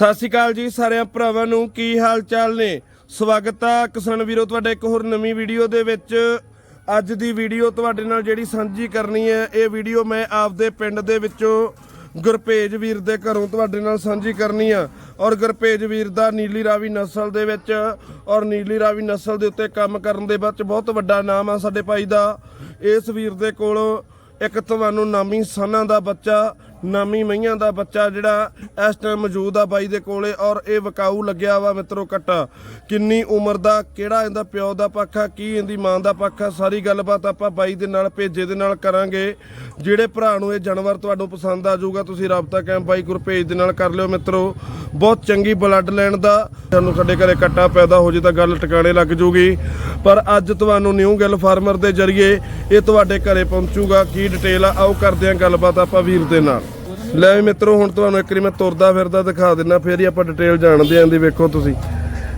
ਸਤਿ ਸ਼੍ਰੀ ਅਕਾਲ ਜੀ ਸਾਰਿਆਂ ਭਰਾਵਾਂ ਨੂੰ, ਕੀ ਹਾਲ ਚਾਲ ਨੇ? ਸਵਾਗਤ ਆ ਕਿਸਾਨ ਵੀਰੋ, ਤੁਹਾਡੇ ਇੱਕ ਹੋਰ ਨਵੀਂ ਵੀਡੀਓ ਦੇ ਵਿੱਚ। ਅੱਜ ਦੀ ਵੀਡੀਓ ਤੁਹਾਡੇ ਨਾਲ ਜਿਹੜੀ ਸਾਂਝੀ ਕਰਨੀ ਹੈ, ਇਹ ਵੀਡੀਓ ਮੈਂ ਆਪਦੇ ਪਿੰਡ ਦੇ ਵਿੱਚੋਂ ਗੁਰਪੇਜ ਵੀਰ ਦੇ ਘਰੋਂ ਤੁਹਾਡੇ ਨਾਲ ਸਾਂਝੀ ਕਰਨੀ ਆ। ਔਰ ਗੁਰਪੇਜ ਵੀਰ ਦਾ ਨੀਲੀ ਰਾਵੀ ਨਸਲ ਦੇ ਵਿੱਚ ਔਰ ਨੀਲੀ ਰਾਵੀ ਨਸਲ ਦੇ ਉੱਤੇ ਕੰਮ ਕਰਨ ਦੇ ਵਿੱਚ ਬਹੁਤ ਵੱਡਾ ਨਾਮ ਆ ਸਾਡੇ ਭਾਈ ਦਾ। ਇਸ ਵੀਰ ਦੇ ਕੋਲ ਇੱਕ ਤੁਹਾਨੂੰ ਨਾਮੀ ਸਾਨਾਂ ਦਾ ਬੱਚਾ ਨਾਮੀ ਮਈਆਂ ਦਾ ਬੱਚਾ ਜਿਹੜਾ ਇਸ ਟਾਈਮ ਮੌਜੂਦ ਆ ਬਾਈ ਦੇ ਕੋਲੇ ਔਰ ਇਹ ਵਕਾਊ ਲੱਗਿਆ ਵਾ ਮਿੱਤਰੋ ਕੱਟਾ। ਕਿੰਨੀ ਉਮਰ ਦਾ, ਕਿਹੜਾ ਇਹਦਾ ਪਿਓ ਦਾ ਪੱਖ ਆ, ਕੀ ਇਹਦੀ ਮਾਂ ਦਾ ਪੱਖ ਆ, ਸਾਰੀ ਗੱਲਬਾਤ ਆਪਾਂ ਬਾਈ ਦੇ ਨਾਲ, ਭੇਜੇ ਦੇ ਨਾਲ ਕਰਾਂਗੇ। ਜਿਹੜੇ ਭਰਾ ਨੂੰ ਇਹ ਜਾਨਵਰ ਤੁਹਾਨੂੰ ਪਸੰਦ ਆ ਜਾਊਗਾ, ਤੁਸੀਂ ਰਾਬਤਾ ਕਾਇਮ ਬਾਈ ਗੁਰਪੇਜ ਦੇ ਨਾਲ ਕਰ ਲਿਓ ਮਿੱਤਰੋ। ਬਹੁਤ ਚੰਗੀ ਬਲੱਡ ਲਾਈਨ ਦਾ ਤੁਹਾਨੂੰ ਸਾਡੇ ਘਰੇ ਕੱਟਾ ਪੈਦਾ ਹੋ ਜੇ ਤਾਂ ਗੱਲ ਟਿਕਾਣੇ ਲੱਗ ਜੂਗੀ। ਪਰ ਅੱਜ ਤੁਹਾਨੂੰ ਨਿਊ ਗਿੱਲ ਫਾਰਮਰ ਦੇ ਜਰੀਏ ਇਹ ਤੁਹਾਡੇ ਘਰੇ ਪਹੁੰਚੂਗਾ, ਕੀ ਡਿਟੇਲ ਆ, ਆਓ ਕਰਦੇ ਆਂ ਗੱਲਬਾਤ ਆਪਾਂ ਵੀਰ ਦੇ ਨਾਲ। ਲੈ ਵੀ ਮਿੱਤਰੋ, ਹੁਣ ਤੁਹਾਨੂੰ ਇੱਕ ਵਾਰੀ ਮੈਂ ਤੁਰਦਾ ਫਿਰਦਾ ਦਿਖਾ ਦਿੰਨਾ, ਫੇਰ ਹੀ ਆਪਾਂ ਡਿਟੇਲ ਜਾਣਦੇ ਆਂ ਦੀ ਵੇਖੋ ਤੁਸੀਂ।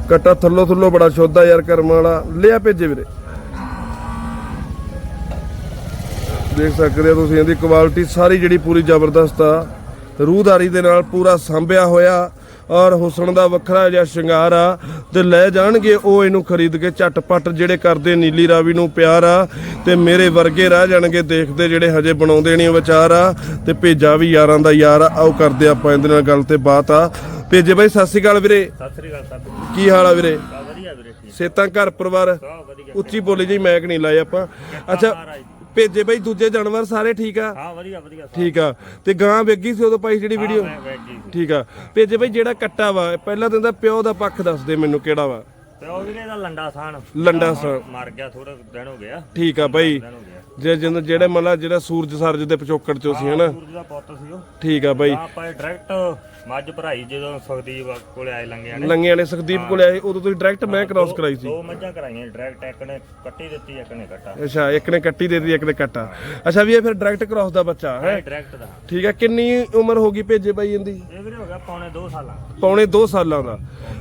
ਕੱਟਾ ਥੱਲੋ ਥੱਲੋ ਬੜਾ ਸ਼ੁੱਧ ਆ ਯਾਰ ਕਰਮ ਵਾਲਾ। ਲਿਆ ਭੇਜੇ ਵੀਰੇ। ਦੇਖ ਸਕਦੇ ਹੋ ਤੁਸੀਂ ਇਹਦੀ ਕੁਆਲਿਟੀ ਸਾਰੀ ਜਿਹੜੀ ਪੂਰੀ ਜ਼ਬਰਦਸਤ ਆ। ਰੂਹਦਾਰੀ ਦੇ ਨਾਲ ਪੂਰਾ ਸਾਂਭਿਆ ਹੋਇਆ। ਔਰ ਹੁਸਨ ਦਾ ਵੱਖਰਾ ਜਿਹਾ ਸ਼ਿੰਗਾਰ ਆ ਤੇ ਲੈ ਜਾਣਗੇ ਉਹ ਇਹਨੂੰ ਖਰੀਦ ਕੇ ਝਟਪਟ ਜਿਹੜੇ ਕਰਦੇ ਨੀਲੀ ਰਾਵੀ ਨੂੰ ਪਿਆਰ ਆ ਤੇ ਮੇਰੇ ਵਰਗੇ ਰਹਿ ਜਾਣਗੇ ਦੇਖਦੇ ਜਿਹੜੇ ਹਜੇ ਬਣਾਉਂਦੇ ਨਹੀਂ ਵਿਚਾਰ ਆ ਤੇ ਭੇਜਾ ਵੀ ਯਾਰਾਂ ਦਾ ਯਾਰ ਆ ਆਓ ਕਰਦੇ ਆਪਾਂ ਇਹਦੇ ਨਾਲ ਗੱਲ ਤੇ ਬਾਤ ਆ। ਭੇਜੇ ਬਾਈ ਸਤਿ ਸ਼੍ਰੀ ਅਕਾਲ ਵੀਰੇ। ਸਤਿ ਸ੍ਰੀ ਅਕਾਲ ਸਭ ਕੀ ਹਾਲ ਆ ਵੀਰੇ? ਵਧੀਆ ਵੀਰੇ ਸੇਤਾਂ ਘਰ ਪਰਿਵਾਰ? ਉੱਚੀ ਬੋਲੀ ਜੀ ਮੈਕ ਨਹੀਂ ਲਾਏ ਆਪਾਂ। ਅੱਛਾ ਭੇਜੇ ਬਾਈ ਦੂਜੇ ਜਾਨਵਰ ਸਾਰੇ ਠੀਕ ਆ? ਹਾਂ ਵਧੀਆ ਵਧੀਆ ਠੀਕ ਆ। ਤੇ ਗਾਂ ਵੇਗੀ ਸੀ ਉਦੋਂ ਪਾਈ ਜਿਹੜੀ ਵੀਡੀਓ ਠੀਕ ਆ। ਭੇਜੇ ਬਾਈ ਜਿਹੜਾ ਕੱਟਾ ਵਾ, ਪਹਿਲਾਂ ਤਾਂ ਇਹਦਾ ਪਿਓ ਦਾ ਪੱਖ ਦੱਸ ਦੇ ਮੈਨੂੰ ਕਿਹੜਾ ਵਾ। ਤੇ ਉਹ ਵੀਰੇ ਦਾ ਲੰਡਾ ਸਾਨ। ਲੰਡਾ ਸਾਨ। ਮਰ ਗਿਆ ਥੋੜਾ ਦਿਨ ਹੋ ਗਿਆ ਠੀਕ ਆ ਬਾਈ। ਜੇ ਜਿੰਦ ਜਿਹੜੇ ਮਤਲਬ ਜਿਹੜਾ ਸੂਰਜ ਸਰਜ ਦੇ ਪਿਛੋਕੜ ਚੋਂ ਸੀ ਹਨਾ? ਸੂਰਜ ਦਾ ਪੁੱਤ ਸੀ ਉਹ। ਠੀਕ ਆ ਬਾਈ। ਆਪਾਂ ਡਾਇਰੈਕਟ ਮੱਝ ਭਰਾਈ ਜਦੋਂ ਸੁਖਦੀਪ ਕੋਲੇ ਆਏ ਲੰਗਿਆਂ ਨੇ। ਲੰਗੇ ਵਾਲੇ ਸੁਖਦੀਪ ਕੋਲੇ ਆਏ ਉਦੋਂ ਤੁਸੀਂ ਡਾਇਰੈਕਟ ਮੈਂ ਕ੍ਰਾਸ ਕਰਾਈ ਸੀ। ਦੋ ਮੱਝਾਂ ਕਰਾਈਆਂ ਡਾਇਰੈਕਟ ਇੱਕ ਨੇ ਕੱਟੀ ਦਿੱਤੀ ਇੱਕ ਨੇ ਕੱਟਾ। ਅੱਛਾ ਇੱਕ ਨੇ ਕੱਟੀ ਦੇ ਦਿੱਤੀ ਇੱਕ ਨੇ ਕੱਟਾ। ਅੱਛਾ ਵੀ ਇਹ ਫਿਰ ਡਾਇਰੈਕਟ ਕ੍ਰਾਸ ਦਾ ਬੱਚਾ ਹੈ ਡਾਇਰੈਕਟ ਦਾ। ਠੀਕ ਆ ਕਿੰਨੀ ਉਮਰ ਹੋ ਗਈ ਭੇਜੇ ਬਾਈ ਇਹਦੀ? ਇਹ ਵੀਰੇ ਹੋ ਗਿਆ ਪੌਣੇ 2 ਸਾਲਾਂ। ਪੌਣੇ 2 ਸਾਲਾਂ ਦਾ।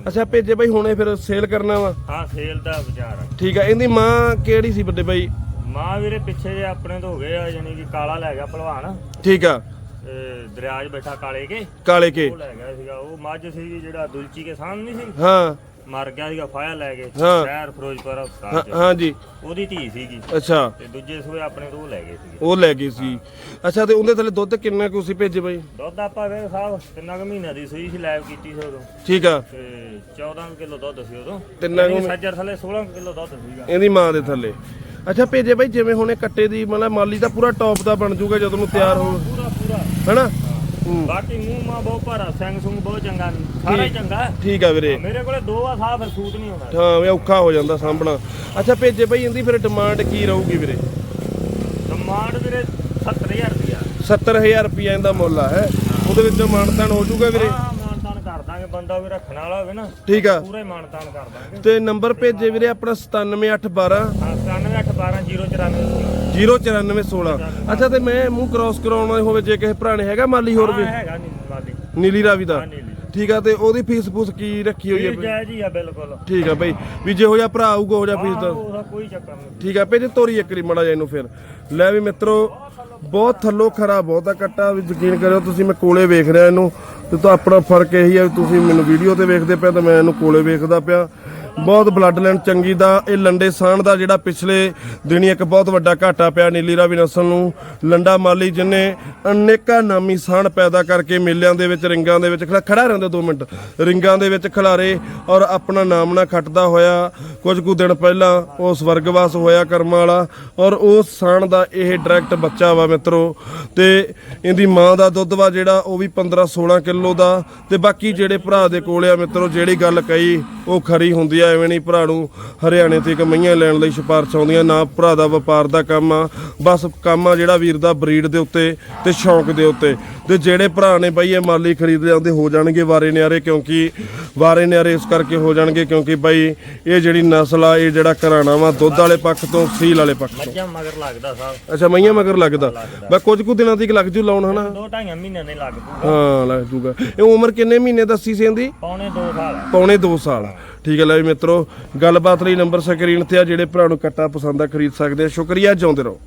ਅੱਛਾ ਭੇਜੇ ਬਾਈ ਹੁਣੇ ਫਿਰ ਸੇਲ ਕਰਨਾ ਵਾ? ਹਾਂ ਸੇਲ ਦਾ ਵਿਚਾਰ ਆ। ਠੀਕ ਆ ਇਹਦੀ ਮਾਂ ਕਿਹੜੀ ਸੀ ਵੱਡੇ ਬਾਈ ਮਾਂ ਵੀਰੇ ਪਿੱਛੇ ਜੇ ਆਪਣੇ ਤੋਂ ਹੋ ਗਏ ਆ ਯਾਨੀ ਕਿ ਕਾਲਾ ਲੈ ਗਿਆ ਭਲਵਾਨ। ਠੀਕ ਆ। ਦਰਿਆਜ ਬੈਠਾ ਕਾਲੇ ਕੇ। ਕਾਲੇ ਕੇ। ਉਹ ਲੈ ਗਿਆ ਸੀਗਾ ਉਹ ਮੱਝ ਸੀ ਜਿਹੜਾ ਦੁਲਚੀ ਕੇ ਸਾਹਮਣੇ ਨਹੀਂ ਸੀ। ਹਾਂ। ਮਰ ਗਿਆ ਸੀਗਾ ਫਾਇਆ ਲੈ ਕੇ ਹਾਂ। ਸ਼ਹਿਰ ਫਿਰੋਜ਼ਪੁਰ ਹਾਂ- ਹਸਪਤਾਲ ਚ। ਹਾਂਜੀ। ਉਹਦੀ ਧੀ ਸੀਗੀ। ਅੱਛਾ। ਤੇ ਦੂਜੇ ਸੂਏ ਆਪਣੇ ਤੋਂ ਉਹ ਲੈ ਗਏ ਸੀਗੇ। ਉਹ ਲੈ ਗਈ ਸੀ। ਅੱਛਾ ਤੇ ਉਹਦੇ ਥੱਲੇ ਦੁੱਧ ਕਿੰਨਾ ਕੁ ਸੀ ਭੇਜੇ ਬਾਈ? ਦੁੱਧ ਆਪਾਂ ਵੇ ਸਾਹਿਬ ਤਿੰਨਾਂ ਕੁ ਮਹੀਨਿਆਂ ਦੀ ਸੂਈ ਸੀ ਲੈਬ ਕੀਤੀ ਸੀ ਉਦੋਂ। ਠੀਕ ਆ। ਤੇ 14 ਕਿਲੋ ਦੁੱਧ ਸੀ ਉਦੋਂ। ਤਿੰਨਾਂ ਕੁ ਸੱਜਰ ਥੱਲੇ 16 ਕਿਲੋ ਦੁੱਧ ਸੀਗਾ। ਇਹਦੀ ਮਾਂ ਦੇ ਥੱਲੇ। ਅੱਛਾ ਭੇਜੇ ਬਾਈ ਜਿਵੇਂ ਹੁਣ ਇਹ ਕੱਟੇ ਦੀ ਮਤਲਬ ਮਾਲੀ ਦਾ ਪੂਰਾ ਟੌਪ ਦਾ ਬਣ ਜਾਊਗਾ ਜਦੋਂ ਨੂੰ ਤਿਆਰ ਹੋ ਪੂਰਾ ਪੂਰਾ। ਹੈਨਾ? ਹੂੰ, ਬਾਕੀ ਮੂੰਹ ਮਾ ਬਹੁਤ ਭਾਰਾ ਸਿੰਘ ਸੁੰਗ ਬਹੁਤ ਚੰਗਾ ਸਾਰਾ ਹੀ ਚੰਗਾ। ਠੀਕ ਆ ਵੀਰੇ। ਮੇਰੇ ਕੋਲੇ ਦੋ ਆ ਸਾਹ ਫਿਰ ਸੂਟ ਨਹੀਂ ਹੋਣਾ ਹਾਂ ਵੀ ਔਖਾ ਹੋ ਜਾਂਦਾ ਸਾਂਭਣਾ। ਅੱਛਾ ਭੇਜੇ ਬਾਈ ਇਹਦੀ ਫਿਰ ਡਿਮਾਂਡ ਕੀ ਰਹੂਗੀ ਵੀਰੇ? ਡਿਮਾਂਡ ਵੀਰੇ 70000 ਰੁਪਇਆ 70000 ਰੁਪਏ ਇਹਦਾ ਮੁੱਲ ਆ ਹੈ? ਉਹਦੇ ਵਿੱਚੋਂ ਮਾਨਤਾਨ ਹੋ ਜਾਊਗਾ ਵੀਰੇ? ਹਾਂ ਮਾਨਤਾਨ ਕਰ ਦਾਂਗੇ ਬੰਦਾ ਵੀ ਰੱਖਣ ਵਾਲਾ ਹੋਵੇ ਨਾ। ਠੀਕ ਆ। ਪੂਰਾ ਮਾਨਤਾਨ ਕਰ ਦਾਂਗੇ। ਤੇ ਨੰਬਰ ਭੇਜੇ ਵੀਰੇ ਆਪਣਾ 97812 ਹਾਂ 98812094 09416 ਅੱਛਾ ਤੇ ਮੈਂ ਮੂੰਹ ਕ੍ਰਾਸ ਕਰਾਉਣਾ ਹੋਵੇ ਜੇ ਕਿਸੇ ਭਰਾ ਨੇ ਹੈਗਾ ਮਾਲੀ ਹੋਰ ਵੀ? ਹਾਂ ਹੈਗਾ ਨਹੀਂ ਮਾਲੀ। ਨੀਲੀ ਰਾਵੀ ਦਾ? ਹਾਂ ਨੀਲੀ। ਠੀਕ ਆ ਤੇ ਉਹਦੀ ਫੀਸ ਫੂਸ ਕੀ ਰੱਖੀ ਹੋਈ ਹੈ ਇਹ ਜਾਇਜ਼ ਹੀ ਆ ਬਿਲਕੁਲ। ਠੀਕ ਆ ਬਈ। ਵੀ ਜਿਹੋ ਜਿਹਾ ਭਰਾ ਆਊਗਾ ਉਹ ਜਿਹਾ ਫੀਸ ਹਾਂ, ਦਾ ਉਹਦਾ ਕੋਈ ਚੱਕਰ ਨਹੀਂ। ਠੀਕ ਆ ਭੇਜ ਤੋਰੀ ਇੱਕ ਰੀ ਮੜਾ ਜਾ ਇਹਨੂੰ ਫਿਰ। ਲੈ ਵੀ ਮਿੱਤਰੋ ਬਹੁਤ ਥੱਲੋ ਖਰਾ ਬਹੁਤ ਕੱਟਾ ਵੀ ਯਕੀਨ ਕਰਿਓ ਤੁਸੀਂ ਮੈਂ ਕੋਲੇ ਵੇਖ ਰਿਹਾ ਇਹਨੂੰ ਤੇ ਤਾਂ ਆਪਣਾ ਫ਼ਰਕ ਇਹੀ ਆ ਵੀ ਤੁਸੀਂ ਮੈਨੂੰ ਵੀਡੀਓ ਤੇ ਵੇਖਦੇ ਪਿਆ ਤੇ ਮੈਂ ਇਹਨੂੰ ਕੋਲੇ ਵੇਖਦਾ ਪਿਆ। ਬਹੁਤ ਬਲੱਡ ਲਾਈਨ ਚੰਗੀ ਦਾ, ਇਹ ਲੰਡੇ ਸਾਣ ਦਾ ਜਿਹੜਾ ਪਿਛਲੇ ਦਿਨੀ ਇੱਕ ਬਹੁਤ ਵੱਡਾ ਘਾਟਾ ਪਿਆ ਨੀਲੀ ਰਾਵੀ ਨਸਲ ਨੂੰ। ਲੰਡਾ ਮਾਲੀ ਜਿਨੇ ਅਨੇਕਾਂ ਨਾਮੀ ਸਾਣ ਪੈਦਾ ਕਰਕੇ ਮੇਲਿਆਂ ਦੇ ਵਿੱਚ, ਰਿੰਗਾਂ ਦੇ ਵਿੱਚ ਖੜਾ ਖੜਾ ਰਹਿੰਦਾ 2 ਮਿੰਟ। ਰਿੰਗਾਂ ਦੇ ਵਿੱਚ ਖਿਲਾਰੇ ਔਰ ਆਪਣਾ ਨਾਮ ਨਾ ਖੱਟਦਾ ਹੋਇਆ। ਕੁਝ ਕੁ ਦਿਨ ਪਹਿਲਾਂ ਉਹ ਸਵਰਗਵਾਸ ਹੋਇਆ ਕਰਮਾਂ ਵਾਲਾ ਔਰ ਉਸ ਸਾਣ ਦਾ ਇਹ ਡਾਇਰੈਕਟ ਬੱਚਾ ਵਾ ਮਿੱਤਰੋ। ਤੇ ਇਹਦੀ ਮਾਂ ਦਾ ਦੁੱਧ ਵਾ ਜਿਹੜਾ ਉਹ ਵੀ 15 16 ਕਿਲੋ ਦਾ। ਤੇ ਬਾਕੀ ਜਿਹੜੇ ਭਰਾ ਦੇ ਕੋਲ ਆ ਮਿੱਤਰੋ, ਜਿਹੜੀ ਗੱਲ ਕਹੀ ਉਹ ਖਰੀ ਹੁੰਦੀ ਆ ਐਵੇਂ ਨਹੀਂ ਭਰਾ ਨੂੰ ਹਰਿਆਣੇ ਤੇ ਕਮਈਆਂ ਲੈਣ ਲਈ ਸਿਫਾਰਿਸ਼ ਆਉਂਦੀਆਂ ਨਾ ਭਰਾ ਦਾ ਵਪਾਰ ਦਾ ਕੰਮ ਆ ਬਸ ਕੰਮ ਆ ਜਿਹੜਾ ਵੀਰ ਦਾ ਬਰੀਡ ਦੇ ਉੱਤੇ ਤੇ ਸ਼ੌਂਕ ਦੇ ਉੱਤੇ। ਤੇ ਜਿਹੜੇ ਭਰਾ ਨੇ ਬਈ ਇਹ ਮਾਲੀ ਖਰੀਦ ਜਾਂਦੇ ਹੋ ਜਾਣਗੇ ਵਾਰੇ ਨਿਆਰੇ ਕਿਉਂਕਿ ਵਾਰੇ ਨਿਆਰੇ ਇਸ ਕਰਕੇ ਹੋ ਜਾਣਗੇ ਕਿਉਂਕਿ ਬਈ ਇਹ ਜਿਹੜੀ ਨਸਲ ਆ ਇਹ ਜਿਹੜਾ ਘਰਾਣਾ ਵਾ ਦੁੱਧ ਵਾਲੇ ਪੱਖ ਤੋਂ ਸੀਲ ਵਾਲੇ ਪੱਖ ਤੋਂ। ਮੱਝਾਂ ਮਗਰ ਲੱਗਦਾ ਸਾਹਿਬ ਅੱਛਾ ਮਈਆਂ ਮਗਰ ਲੱਗਦਾ। ਬਸ ਕੁਝ ਕੁ ਦਿਨਾਂ ਤੱਕ ਲੱਗ ਜੂ ਲਾਉਣ ਹਨਾ? ਦੋ ਢਾਈਆਂ ਮਹੀਨਿਆਂ ਦੇ ਲੱਗ ਪਊਗਾ ਹਾਂ ਲੱਗ ਜੂਗਾ। ਇਹ ਉਮਰ ਕਿੰਨੇ ਮਹੀਨੇ ਦੱਸੀ ਸੀ ਇਹਦੀ? ਪੌਣੇ 2 ਸਾਲ। ਪੌਣੇ 2 ਸਾਲ। ਠੀਕ ਹੈ, ਲੈ ਵੀ ਮਿੱਤਰੋ, ਗੱਲਬਾਤ ਲਈ ਨੰਬਰ ਸਕਰੀਨ ਤੇ ਆ, ਜਿਹੜੇ ਭਰਾ ਨੂੰ ਕੱਟਾ ਪਸੰਦ ਆ, ਖਰੀਦ ਸਕਦੇ ਆ। ਸ਼ੁਕਰੀਆ, ਜਿਉਂਦੇ ਰਹੋ।